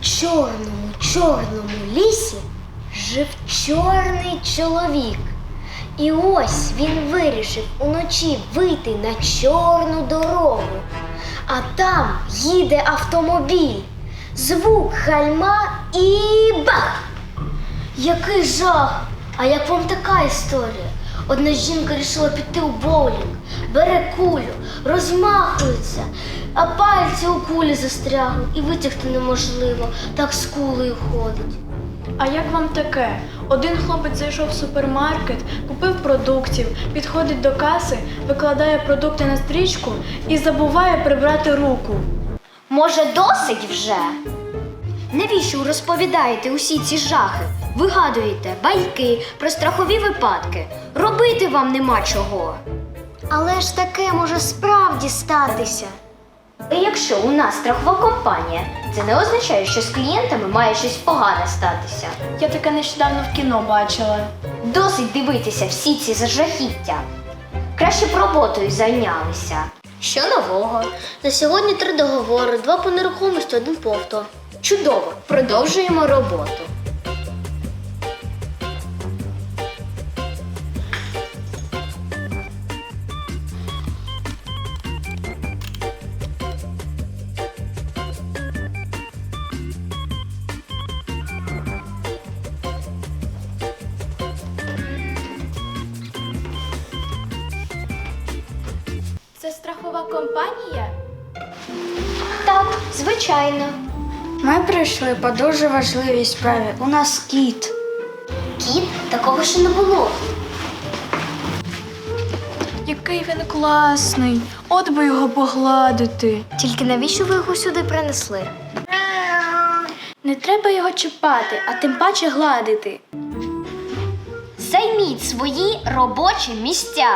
чорному чорному лісі жив чорний чоловік. І ось він вирішив уночі вийти на чорну дорогу. А там їде автомобіль, звук гальма і бах! Який жах! А як вам така історія? Одна жінка вирішила піти у боулінг, бере кулю, розмахується, а пальці у кулі застрягли і витягти неможливо, так з кулею ходить. А як вам таке? Один хлопець зайшов в супермаркет, купив продуктів, підходить до каси, викладає продукти на стрічку і забуває прибрати руку. Може, досить вже? Навіщо ви розповідаєте усі ці жахи? Вигадуєте байки про страхові випадки. Робити вам нема чого. Але ж таке може справді статися. І якщо у нас страхова компанія, це не означає, що з клієнтами має щось погане статися. Я таке нещодавно в кіно бачила. Досить дивитися всі ці зажахіття. Краще б роботою зайнялися. Що нового? На сьогодні три договори, два по нерухомості, один по авто. Чудово, продовжуємо роботу. Це страхова компанія? Так, звичайно. Ми прийшли по дуже важливій справі. У нас кіт. Кіт такого ще не було. Який він класний! От би його погладити. Тільки навіщо ви його сюди принесли? Не треба його чіпати, а тим паче гладити. Займіть свої робочі місця.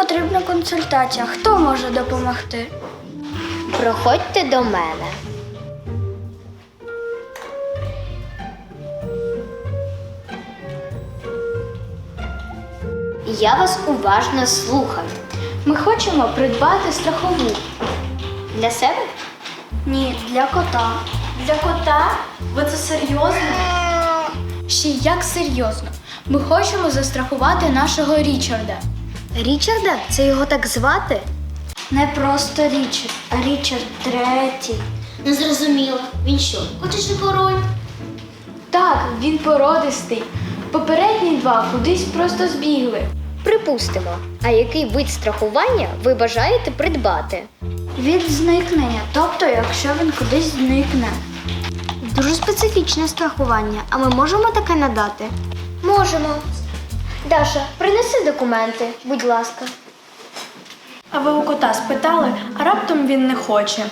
Потрібна консультація. Хто може допомогти? Проходьте до мене. Я вас уважно слухаю. Ми хочемо придбати страхову. Для себе? Ні, для кота. Для кота? Ви це серйозно? Ще як серйозно. Ми хочемо застрахувати нашого Річарда. Річарда? Це його так звати? Не просто Річард, а Річард третій. Не зрозуміло. Він що, котичий король? Так, він породистий. Попередні два кудись просто збігли. Припустимо. А який вид страхування ви бажаєте придбати? Від зникнення, тобто, якщо він кудись зникне. Дуже специфічне страхування, а ми можемо таке надати? Можемо. Даша, принеси документи, будь ласка. А ви у кота спитали, а раптом він не хоче.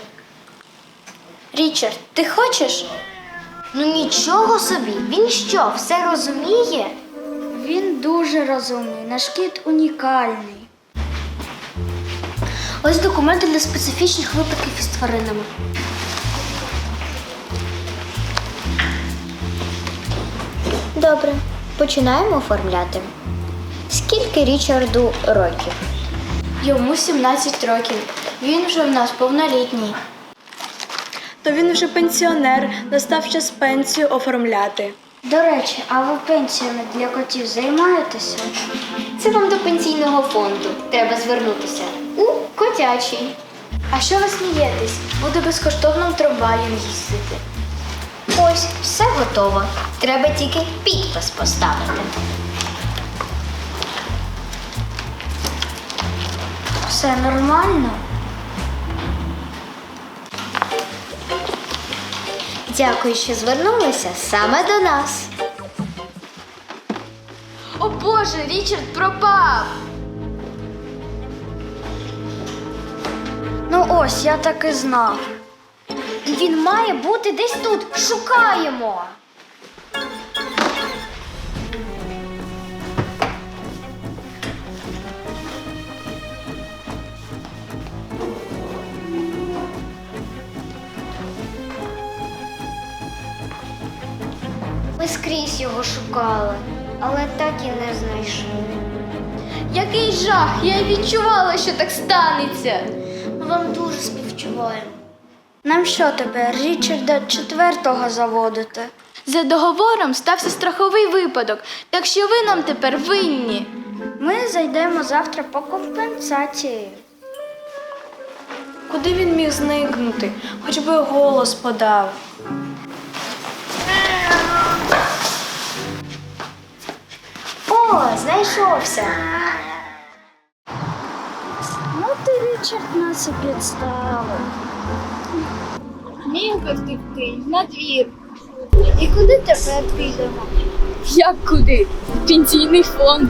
Річард, ти хочеш? Ну нічого собі, він що, все розуміє? Він дуже розумний, наш кіт унікальний. Ось документи для специфічних випадків із тваринами. Добре, починаємо оформляти. Скільки Річарду років? Йому 17 років. Він вже в нас повнолітній. То він вже пенсіонер, настав час пенсію оформляти. До речі, а ви пенсіями для котів займаєтеся? Це вам до пенсійного фонду. Треба звернутися у котячий. А що ви смієтесь? Буде безкоштовним трамваєм їздити. Ось, все готово. Треба тільки підпис поставити. Все нормально? Дякую, що звернулися саме до нас. О Боже, Річард пропав! Ну ось, я так і знав. Він має бути десь тут. Шукаємо. Ми скрізь його шукали, але так і не знайшли. Який жах! Я й відчувала, що так станеться. Ми вам дуже співчуваємо. Нам що тепер Річарда четвертого заводити? За договором стався страховий випадок, так що ви нам тепер винні. Ми зайдемо завтра по компенсації. Куди він міг зникнути? Хоч би голос подав. О, знайшовся. Ну ти, Річард, нас і підставив. Міг би втекти на двір. І куди тепер підемо? Як куди? Пенсійний фонд.